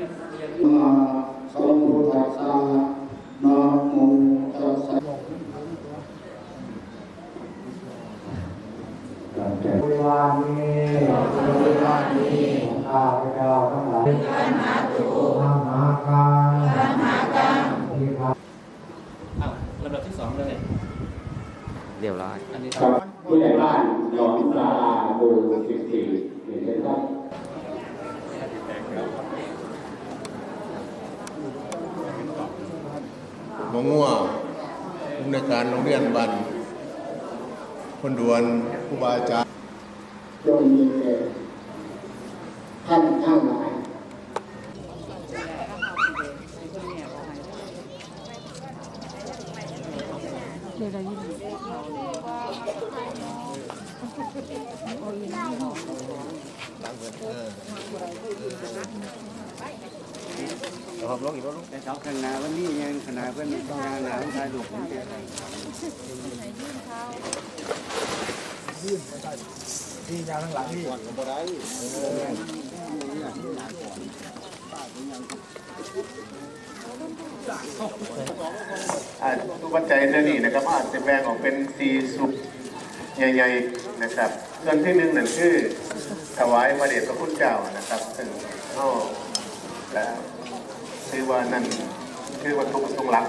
มาสมพุทธัสสะนะโมตัสสะการแก้บริวานี้บริวานี้ข้าพเจ้าทั้งหลายมหาตุมหาการมหาการที่พระอ้าวลำดับที่สองเลยเรียบร้อยอันนี้ครับผู้ใหญ่บ้านหนองปลาหมู่สิบสี่เห็นไหมครับ มะม่วงผู้ในวยการโรงเรียนบันคนดวนผู้บาอาจารย์จงมีแก่ท่านทั้งหลาย หอบลกอีกแต่เขาขนาดวันนี้ยังขนาดเพื่อนต้องงานหนาวชายดุผมเจออ่าทุกปัจจัยเรื่องนี้นะครับอาจจะแบ่งออกเป็นสี่สุดใหญ่ๆนะครับส่วนที่หนึ่งนั่นคือถวายพระเดชพระคุณเจ้านะครับซึ่งเอาแล้ว คือว่านั่นคือวัตถุประสงค์หลัก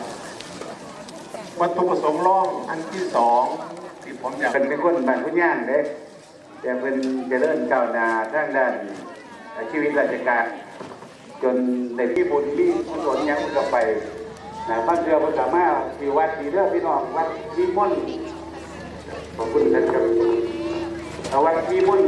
วัตถุประสงค์ร่องอันที่สองที่ผมอยากเป็นเป็นคนบ้านพุทธย่างเด้แต่เป็นเจริญก้าวหน้าทางด้านชีวิตราชการ จนในที่บุญที่กุศลยังมันก็ไปนะบางเดือมันสามารถที่วัดที่เด้อพี่น้องวัดที่ม่อนขอบคุณท่านครับวัดที่ม่อนต์